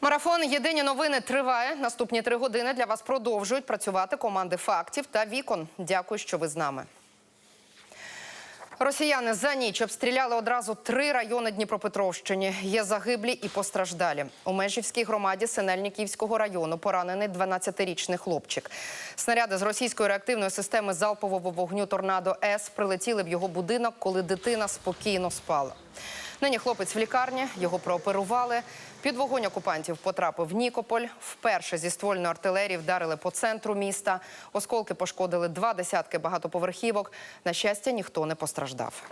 Марафон Єдині новини триває. Наступні три години для вас продовжують працювати команди фактів та вікон. Дякую, що ви з нами. Росіяни за ніч обстріляли одразу три райони Дніпропетровщини. Є загиблі і постраждалі. У Межівській громаді Синельниківського району поранений 12-річний хлопчик. Снаряди з російської реактивної системи залпового вогню Торнадо С прилетіли в його будинок, коли дитина спокійно спала. Нині хлопець в лікарні, його прооперували. Під вогонь окупантів потрапив Нікополь. Вперше зі ствольної артилерії вдарили по центру міста. Осколки пошкодили два десятки багатоповерхівок. На щастя, ніхто не постраждав.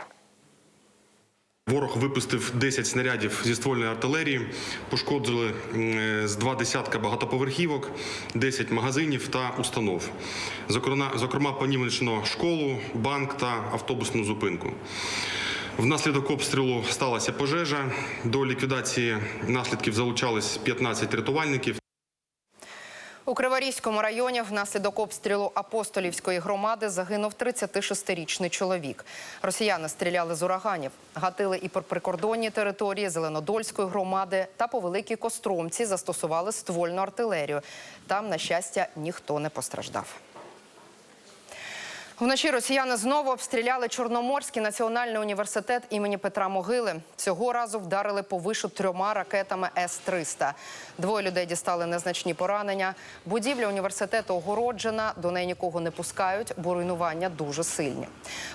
Ворог випустив 10 снарядів зі ствольної артилерії, пошкодили з два десятка багатоповерхівок, 10 магазинів та установ. Зокрема, зокрема понівечено школу, банк та автобусну зупинку. Внаслідок обстрілу сталася пожежа. До ліквідації наслідків залучались 15 рятувальників. У Криворізькому районі внаслідок обстрілу апостолівської громади загинув 36-річний чоловік. Росіяни стріляли з ураганів, гатили і по прикордонній території Зеленодольської громади та по великій Костромці застосували ствольну артилерію. Там, на щастя, ніхто не постраждав. Вночі росіяни знову обстріляли Чорноморський національний університет імені Петра Могили. Цього разу вдарили по вишу трьома ракетами С-300. Двоє людей дістали незначні поранення. Будівля університету огороджена, до неї нікого не пускають, бо руйнування дуже сильні.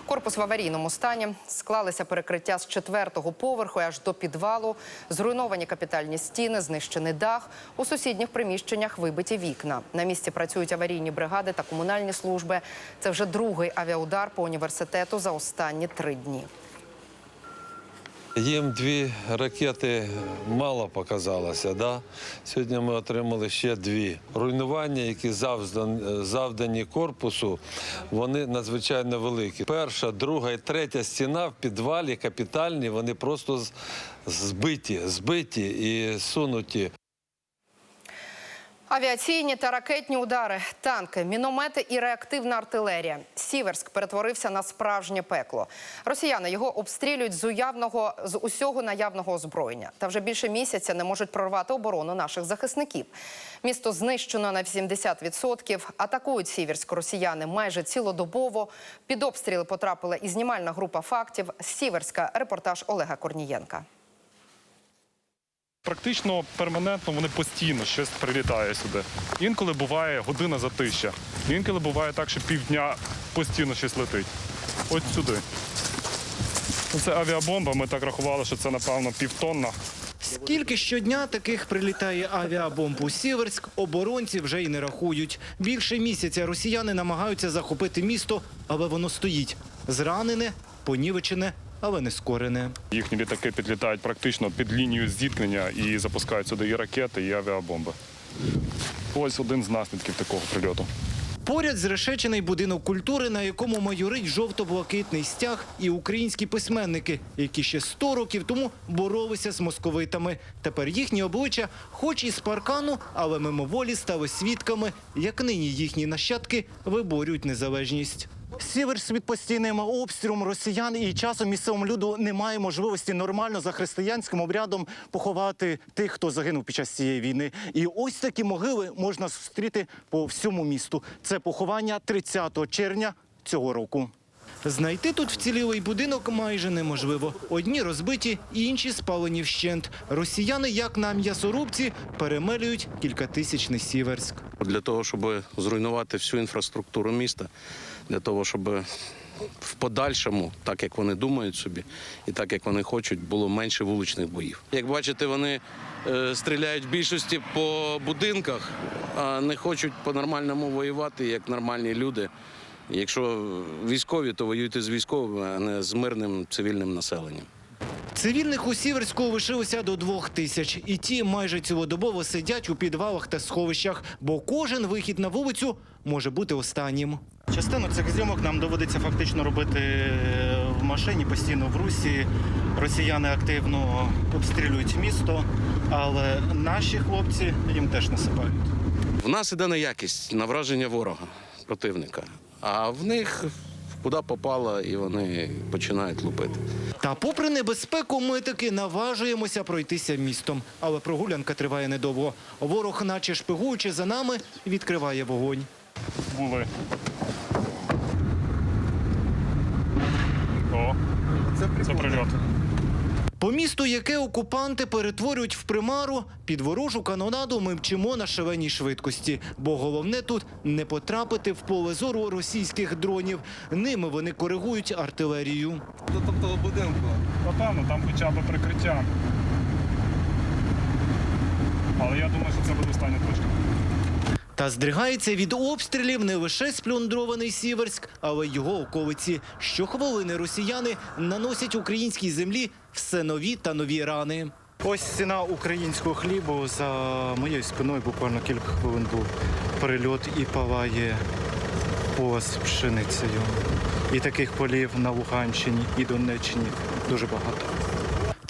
Корпус в аварійному стані. Склалися перекриття з четвертого поверху аж до підвалу. Зруйновані капітальні стіни, знищений дах. У сусідніх приміщеннях вибиті вікна. На місці працюють аварійні бригади та комунальні служби. Це вже другий авіаудар по університету за останні три дні. Їм дві ракети мало показалося. Да? Сьогодні ми отримали ще дві. Руйнування, які завдан- завдані корпусу, вони надзвичайно великі. Перша, друга і третя стіна в підвалі капітальні, вони просто збиті, збиті і сунуті. Авіаційні та ракетні удари, танки, міномети і реактивна артилерія. Сіверськ перетворився на справжнє пекло. Росіяни його обстрілюють з уявного з усього наявного озброєння. Та вже більше місяця не можуть прорвати оборону наших захисників. Місто знищено на 80%. Атакують Сіверськ росіяни майже цілодобово. Під обстріли потрапила і знімальна група фактів. Сіверська репортаж Олега Корнієнка. Практично перманентно вони постійно щось прилітає сюди. Інколи буває година затища. Інколи буває так, що півдня постійно щось летить. Ось сюди. Це авіабомба. Ми так рахували, що це напевно півтонна. Скільки щодня таких прилітає авіабомб у Сіверськ, оборонці вже й не рахують. Більше місяця росіяни намагаються захопити місто, але воно стоїть. Зранене, понівечене, але не скорене. Їхні літаки підлітають практично під лінію зіткнення і запускають сюди і ракети, і авіабомби. Ось один з наслідків такого прильоту. Поряд зрешечений будинок культури, на якому майорить жовто-блакитний стяг і українські письменники, які ще 100 років тому боролися з московитами. Тепер їхні обличчя, хоч і з паркану, але мимоволі стали свідками, як нині їхні нащадки виборюють незалежність. Сіверськ під постійним обстрілом росіян і часом місцевому люду немає можливості нормально за християнським обрядом поховати тих, хто загинув під час цієї війни. І ось такі могили можна зустріти по всьому місту. Це поховання 30 червня цього року. Знайти тут вцілілий будинок майже неможливо. Одні розбиті, інші спалені вщент. Росіяни, як на м'ясорубці, перемелюють кількатисячний Сіверськ. для того, щоб зруйнувати всю інфраструктуру міста, для того, щоб в подальшому, так як вони думають собі, і так як вони хочуть, було менше вуличних боїв. Як бачите, вони е, стріляють в більшості по будинках, а не хочуть по-нормальному воювати, як нормальні люди. Якщо військові, то воюйте з військовими, а не з мирним цивільним населенням. Цивільних у Сіверську лишилося до двох тисяч, і ті майже цілодобово сидять у підвалах та сховищах, бо кожен вихід на вулицю може бути останнім. Частину цих зйомок нам доводиться фактично робити е, в машині, постійно в русі. Росіяни активно обстрілюють місто, але наші хлопці їм теж насипають. В нас іде на якість, на враження ворога, противника. А в них куди попало, і вони починають лупити. Та попри небезпеку, ми таки наважуємося пройтися містом. Але прогулянка триває недовго. Ворог, наче шпигуючи за нами, відкриває вогонь. Були. О, це прильот. По місту, яке окупанти перетворюють в примару, під ворожу канонаду ми мчимо на шаленій швидкості. Бо головне тут не потрапити в поле зору російських дронів. Ними вони коригують артилерію. Напевно, там хоча б прикриття. Але я думаю, що це буде остання точка. Та здригається від обстрілів не лише сплюндрований Сіверськ, але й його околиці. Щохвилини росіяни наносять українській землі все нові та нові рани. Ось ціна українського хлібу за моєю спиною буквально кілька хвилин був перельот і палає поле пшеницею. І таких полів на Луганщині і Донеччині дуже багато.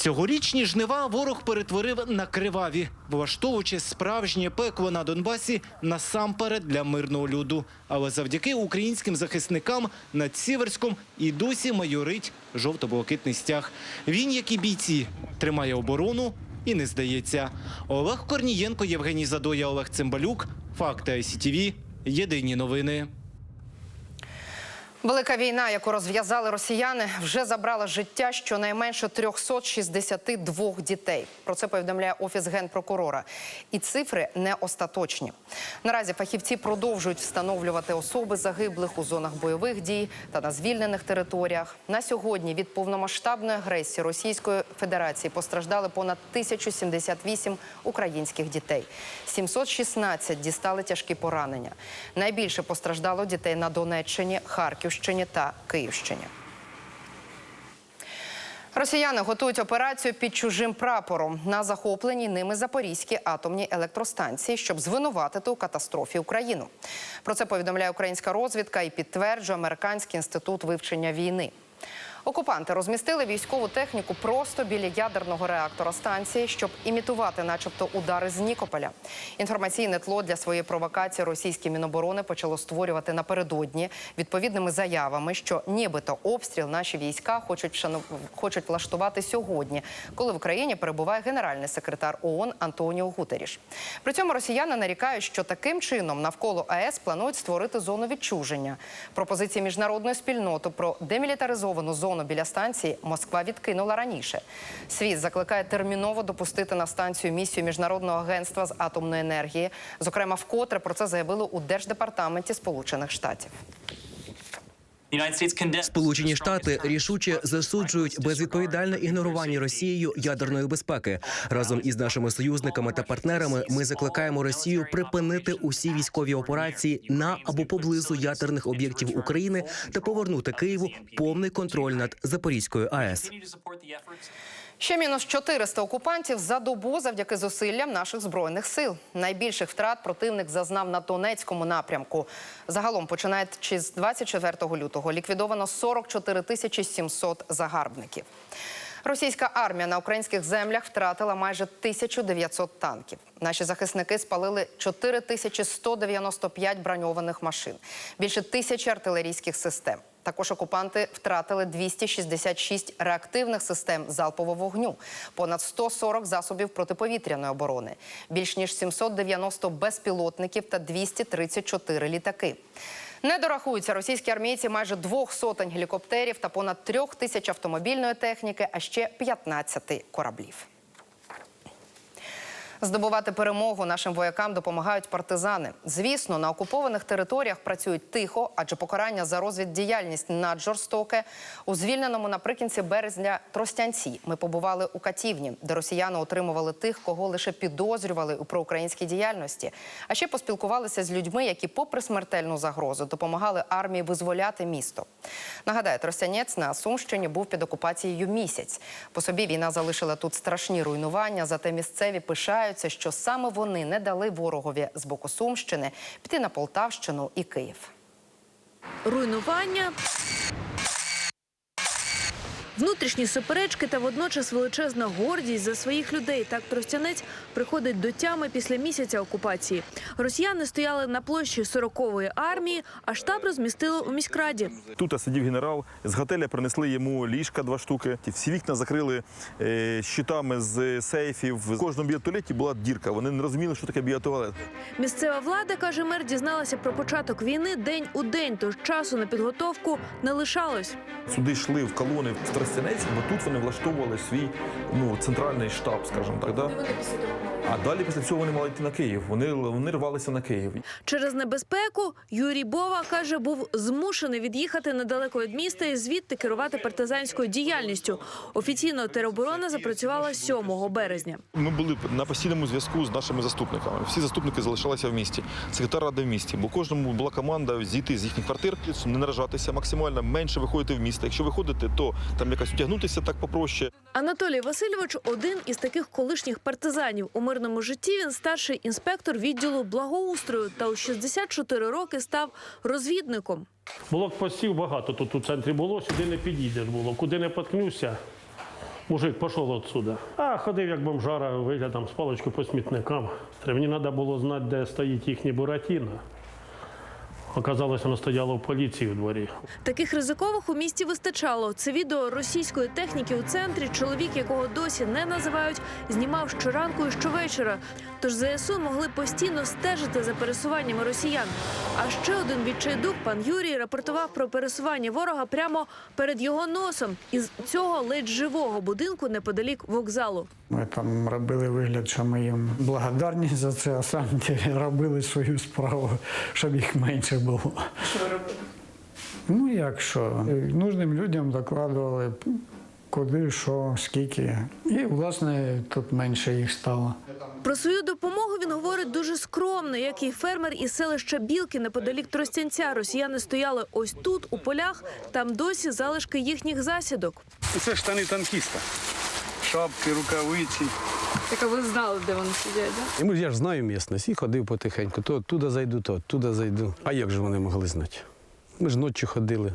Цьогорічні жнива ворог перетворив на криваві, влаштовуючи справжнє пекло на Донбасі насамперед для мирного люду. Але завдяки українським захисникам над Сіверськом і досі майорить жовто-блакитний стяг. Він, як і бійці, тримає оборону і не здається. Олег Корнієнко, Євгеній Задоя, Олег Цимбалюк. Факти ICTV. Єдині новини. Велика війна, яку розв'язали росіяни, вже забрала життя щонайменше 362 дітей. Про це повідомляє офіс генпрокурора. І цифри не остаточні. Наразі фахівці продовжують встановлювати особи загиблих у зонах бойових дій та на звільнених територіях. На сьогодні від повномасштабної агресії Російської Федерації постраждали понад 1078 українських дітей. 716 дістали тяжкі поранення. Найбільше постраждало дітей на Донеччині, Харківщині та Київщині. Росіяни готують операцію під чужим прапором на захопленій ними Запорізькій атомній електростанції, щоб звинуватити у катастрофі Україну. Про це повідомляє українська розвідка і підтверджує Американський інститут вивчення війни. Окупанти розмістили військову техніку просто біля ядерного реактора станції, щоб імітувати, начебто, удари з Нікополя. Інформаційне тло для своєї провокації російські міноборони почало створювати напередодні відповідними заявами, що нібито обстріл наші війська хочуть вшанов... хочуть влаштувати сьогодні, коли в Україні перебуває генеральний секретар ООН Антоніо Гутеріш. При цьому росіяни нарікають, що таким чином навколо АЕС планують створити зону відчуження. Пропозиції міжнародної спільноти про демілітаризовану зону біля станції Москва відкинула раніше. Світ закликає терміново допустити на станцію місію міжнародного агентства з атомної енергії. Зокрема, вкотре про це заявили у держдепартаменті Сполучених Штатів. Сполучені Штати рішуче засуджують безвідповідальне ігнорування Росією ядерної безпеки. Разом із нашими союзниками та партнерами ми закликаємо Росію припинити усі військові операції на або поблизу ядерних об'єктів України та повернути Києву повний контроль над Запорізькою АЕС. Ще мінус 400 окупантів за добу завдяки зусиллям наших збройних сил. Найбільших втрат противник зазнав на Донецькому напрямку. Загалом, починаючи з 24 лютого, ліквідовано 44 тисячі 700 загарбників. Російська армія на українських землях втратила майже 1900 танків. Наші захисники спалили 4195 броньованих машин, більше тисячі артилерійських систем. Також окупанти втратили 266 реактивних систем залпового вогню, понад 140 засобів протиповітряної оборони, більш ніж 790 безпілотників та 234 літаки. Не дорахуються російські армійці майже двох сотень гелікоптерів та понад трьох тисяч автомобільної техніки, а ще 15 кораблів. Здобувати перемогу нашим воякам допомагають партизани. Звісно, на окупованих територіях працюють тихо, адже покарання за розвіддіяльність наджорстоке. У звільненому наприкінці березня Тростянці ми побували у Катівні, де росіяни отримували тих, кого лише підозрювали у проукраїнській діяльності. А ще поспілкувалися з людьми, які, попри смертельну загрозу, допомагали армії визволяти місто. Нагадаю, Тростянець на Сумщині був під окупацією місяць. По собі війна залишила тут страшні руйнування, зате місцеві пишаються, що саме вони не дали ворогові з боку Сумщини піти на Полтавщину і Київ. руйнування. Внутрішні суперечки та водночас величезна гордість за своїх людей. Так Тростянець приходить до тями після місяця окупації. Росіяни стояли на площі 40-ї армії, а штаб розмістили у міськраді. Тут сидів генерал. З готеля принесли йому ліжка два штуки. Всі вікна закрили е, щитами з сейфів. В кожному біотуалеті була дірка. Вони не розуміли, що таке біотуалет. Місцева влада, каже мер, дізналася про початок війни день у день, тож часу на підготовку не лишалось. Сюди йшли в колони в Тростянець, бо тут вони влаштовували свій ну, центральний штаб, скажімо так. Да? А далі після цього вони мали йти на Київ. Вони, вони рвалися на Київ. Через небезпеку Юрій Бова каже, був змушений від'їхати недалеко від міста і звідти керувати партизанською діяльністю. Офіційно тероборона запрацювала 7 березня. Ми були на постійному зв'язку з нашими заступниками. Всі заступники залишалися в місті. Секретар ради в місті. Бо кожному була команда зійти з їхніх квартир, не наражатися, максимально менше виходити в місто. Якщо виходите, то там якось утягнутися так попроще. Анатолій Васильович один із таких колишніх партизанів. У мирному житті він старший інспектор відділу благоустрою та у 64 роки став розвідником. Блокпостів багато тут у центрі було, сюди не підійдеш було. Куди не поткнувся, мужик пішов отсюди. А ходив як бомжара, виглядом з паличкою по смітникам. Мені треба було знати, де стоїть їхній Буратіно. Оказалось, воно стояло в поліції у дворі. Таких ризикових у місті вистачало. Це відео російської техніки у центрі. Чоловік, якого досі не називають, знімав щоранку і щовечора. Тож ЗСУ могли постійно стежити за пересуваннями росіян. А ще один відчайдух, пан Юрій, рапортував про пересування ворога прямо перед його носом із цього ледь живого будинку неподалік вокзалу. Ми там робили вигляд, що ми їм благодарні за це, а самі робили свою справу, щоб їх менше було. Що ви робили? Ну як що? Нужним людям докладували, куди, що, скільки. І, власне, тут менше їх стало. Про свою допомогу він говорить дуже скромно, як і фермер із селища Білки неподалік Тростянця. Росіяни стояли ось тут, у полях. Там досі залишки їхніх засідок. Це штани танкіста. Шапки, рукавиці. Так а ви знали, де вони сидять? Да? І ми ж я ж знаю місцевість і ходив потихеньку. То туди зайду, то туди зайду. А як же вони могли знати? Ми ж ночі ходили.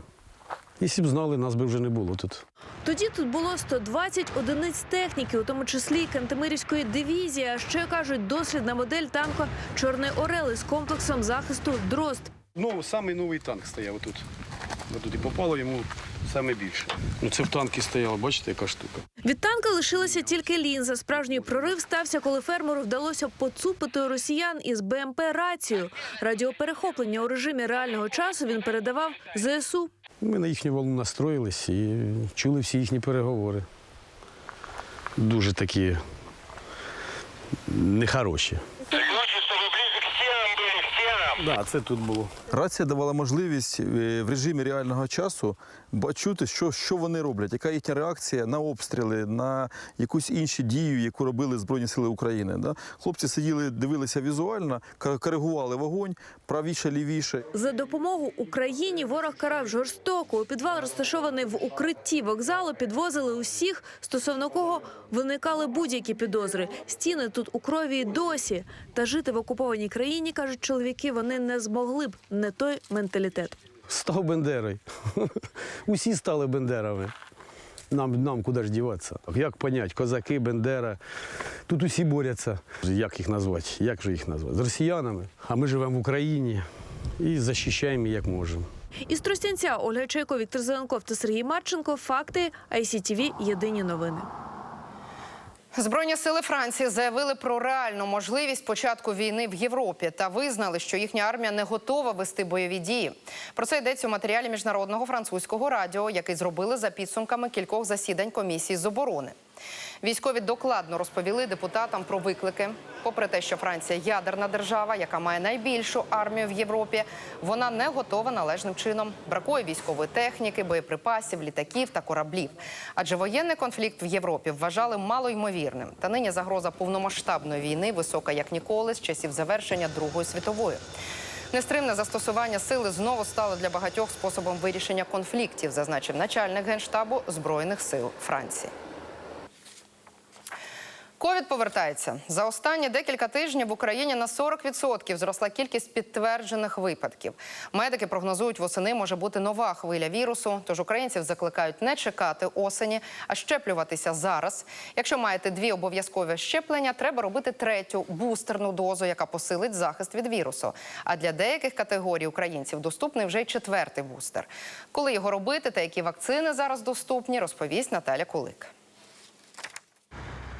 Якщо б знали, нас би вже не було тут. Тоді тут було 120 одиниць техніки, у тому числі Кантемирівської дивізії. А ще кажуть, дослідна модель танка Чорний Орел із комплексом захисту Дрозд. Ну, самий новий танк стояв тут. Тут і попало йому саме більше. Ну, це в танки стояло, бачите, яка штука. Від танка лишилася тільки лінза. Справжній прорив стався, коли фермеру вдалося поцупити росіян із БМП рацію. Радіоперехоплення у режимі реального часу він передавав ЗСУ. Ми на їхню волну настроїлись і чули всі їхні переговори. Дуже такі нехороші. Да, це тут було. Рація давала можливість е, в режимі реального часу бачути, що, що вони роблять, яка їхня реакція на обстріли, на якусь іншу дію, яку робили Збройні Сили України. Да? Хлопці сиділи, дивилися візуально, коригували вогонь, правіше, лівіше. За допомогу Україні ворог карав жорстоко. У підвал, розташований в укритті вокзалу, підвозили усіх, стосовно кого виникали будь-які підозри. Стіни тут у крові досі. Та жити в окупованій країні, кажуть чоловіки, вони не змогли б. Не той менталітет. Став Бендерою. Усі стали Бендерами. Нам, нам куди ж діватися? Як понять, козаки, Бендера. Тут усі борються. Як їх назвати? Як же їх назвати? З росіянами. А ми живемо в Україні і захищаємо як можемо. Із Тростянця Ольга Чайко, Віктор Зеленков та Сергій Марченко. Факти ICTV. Єдині новини. Збройні сили Франції заявили про реальну можливість початку війни в Європі та визнали, що їхня армія не готова вести бойові дії. Про це йдеться у матеріалі міжнародного французького радіо, який зробили за підсумками кількох засідань комісії з оборони. Військові докладно розповіли депутатам про виклики. Попри те, що Франція ядерна держава, яка має найбільшу армію в Європі, вона не готова належним чином. Бракує військової техніки, боєприпасів, літаків та кораблів. Адже воєнний конфлікт в Європі вважали малоймовірним. Та нині загроза повномасштабної війни висока як ніколи з часів завершення Другої світової. Нестримне застосування сили знову стало для багатьох способом вирішення конфліктів, зазначив начальник генштабу збройних сил Франції. Ковід повертається за останні декілька тижнів в Україні на 40% зросла кількість підтверджених випадків. Медики прогнозують, восени може бути нова хвиля вірусу. Тож українців закликають не чекати осені, а щеплюватися зараз. Якщо маєте дві обов'язкові щеплення, треба робити третю бустерну дозу, яка посилить захист від вірусу. А для деяких категорій українців доступний вже й четвертий бустер. Коли його робити та які вакцини зараз доступні, розповість Наталя Кулик.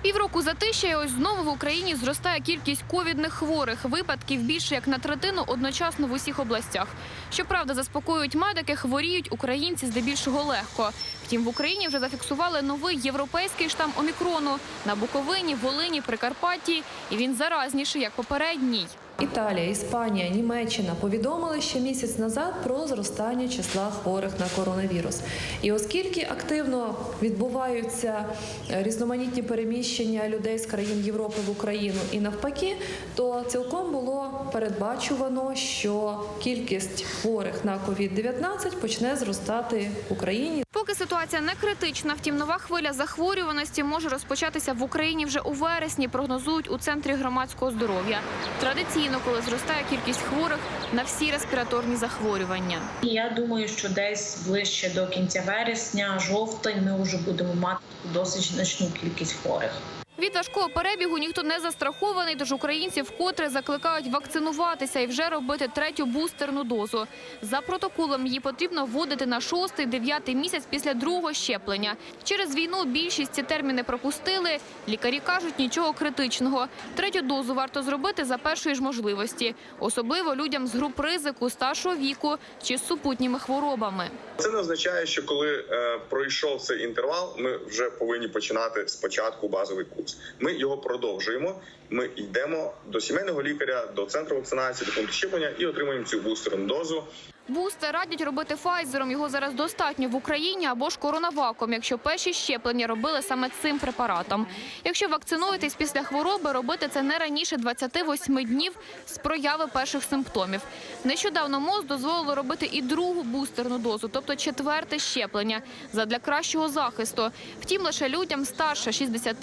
Півроку затища і ось знову в Україні зростає кількість ковідних хворих. Випадків більше як на третину одночасно в усіх областях. Щоправда, заспокоюють медики, хворіють українці здебільшого легко. Втім, в Україні вже зафіксували новий європейський штам омікрону на Буковині, Волині, Прикарпатті. І він заразніший як попередній. Італія, Іспанія, Німеччина повідомили ще місяць назад про зростання числа хворих на коронавірус. І оскільки активно відбуваються е, різноманітні переміщення людей з країн Європи в Україну і навпаки, то цілком було передбачувано, що кількість хворих на COVID-19 почне зростати в Україні. Поки ситуація не критична, втім нова хвиля захворюваності може розпочатися в Україні вже у вересні. Прогнозують у центрі громадського здоров'я. Традиційно, коли зростає кількість хворих на всі респіраторні захворювання. Я думаю, що десь ближче до кінця вересня, жовтень, ми вже будемо мати досить значну кількість хворих. Від важкого перебігу ніхто не застрахований, тож українці вкотре закликають вакцинуватися і вже робити третю бустерну дозу. За протоколом її потрібно вводити на шостий, дев'ятий місяць після другого щеплення. Через війну більшість ці терміни пропустили. Лікарі кажуть, нічого критичного. Третю дозу варто зробити за першої ж можливості, особливо людям з груп ризику, старшого віку чи з супутніми хворобами. Це не означає, що коли е, пройшов цей інтервал, ми вже повинні починати спочатку базовий курс. Ми його продовжуємо. Ми йдемо до сімейного лікаря, до центру вакцинації, до пункту щеплення і отримуємо цю бустерну дозу. Бустер радять робити Файзером. Його зараз достатньо в Україні або ж коронаваком, якщо перші щеплення робили саме цим препаратом. Якщо вакцинуєтесь після хвороби, робити це не раніше 28 днів з прояви перших симптомів. Нещодавно МОЗ дозволило робити і другу бустерну дозу, тобто четверте щеплення, задля кращого захисту. Втім, лише людям старше 60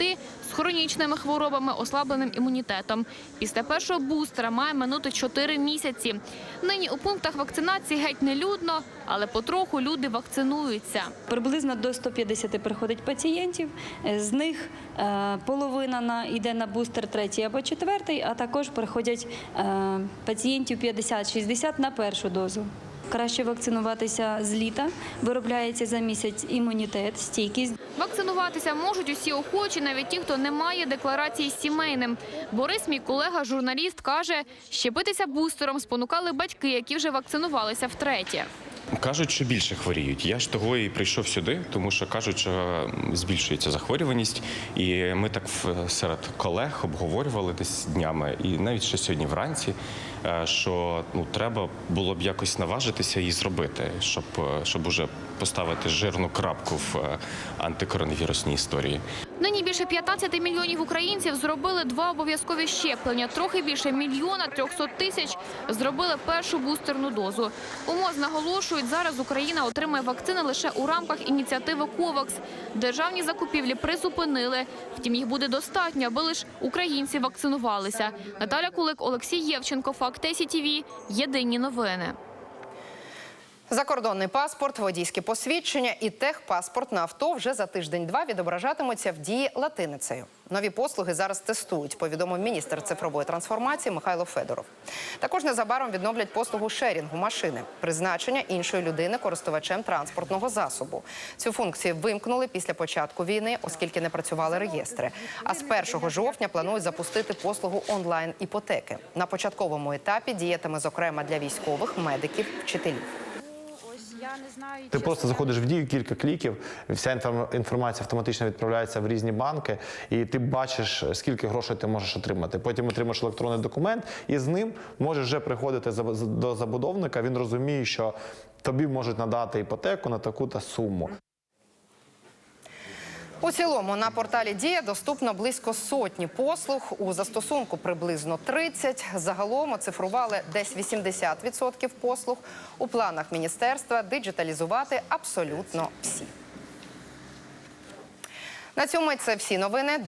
з хронічними хворобами, ослабленим імунітетом. Після першого бустера має минути 4 місяці. Нині у пунктах вакцинації геть не людно, але потроху люди вакцинуються. Приблизно до 150 приходить пацієнтів. З них е, половина на йде на бустер третій або четвертий, а також приходять е, пацієнтів 50-60 на першу дозу. Краще вакцинуватися з літа, виробляється за місяць імунітет, стійкість. Вакцинуватися можуть усі охочі, навіть ті, хто не має декларації з сімейним. Борис, мій колега, журналіст, каже, щепитися бустером спонукали батьки, які вже вакцинувалися втретє. Кажуть, що більше хворіють. Я ж того і прийшов сюди, тому що кажуть, що збільшується захворюваність. І ми так в- серед колег обговорювали десь днями, і навіть ще сьогодні вранці, е, що ну треба було б якось наважитися і зробити, щоб, е, щоб уже поставити жирну крапку в е, антикоронавірусній історії. Нині більше 15 мільйонів українців зробили два обов'язкові щеплення. Трохи більше мільйона 300 тисяч зробили першу бустерну дозу. У МОЗ наголошують, зараз Україна отримує вакцини лише у рамках ініціативи «Ковакс». Державні закупівлі призупинили. Втім, їх буде достатньо, аби лише українці вакцинувалися. Наталя Кулик, Олексій Євченко, Факт ТСІТВ. Єдині новини. Закордонний паспорт, водійське посвідчення і техпаспорт на авто вже за тиждень-два відображатимуться в дії латиницею. Нові послуги зараз тестують, повідомив міністр цифрової трансформації Михайло Федоров. Також незабаром відновлять послугу шерінгу машини, призначення іншої людини користувачем транспортного засобу. Цю функцію вимкнули після початку війни, оскільки не працювали реєстри. А з 1 жовтня планують запустити послугу онлайн іпотеки. На початковому етапі діятиме зокрема для військових, медиків, вчителів. Ти просто заходиш в дію кілька кліків, вся інформ- інформація автоматично відправляється в різні банки, і ти бачиш, скільки грошей ти можеш отримати. Потім отримаєш електронний документ, і з ним можеш вже приходити до забудовника. Він розуміє, що тобі можуть надати іпотеку на таку та суму. У цілому на порталі Дія доступно близько сотні послуг. У застосунку приблизно 30. Загалом оцифрували десь 80% послуг. У планах міністерства диджиталізувати абсолютно всі. На цьому це всі новини.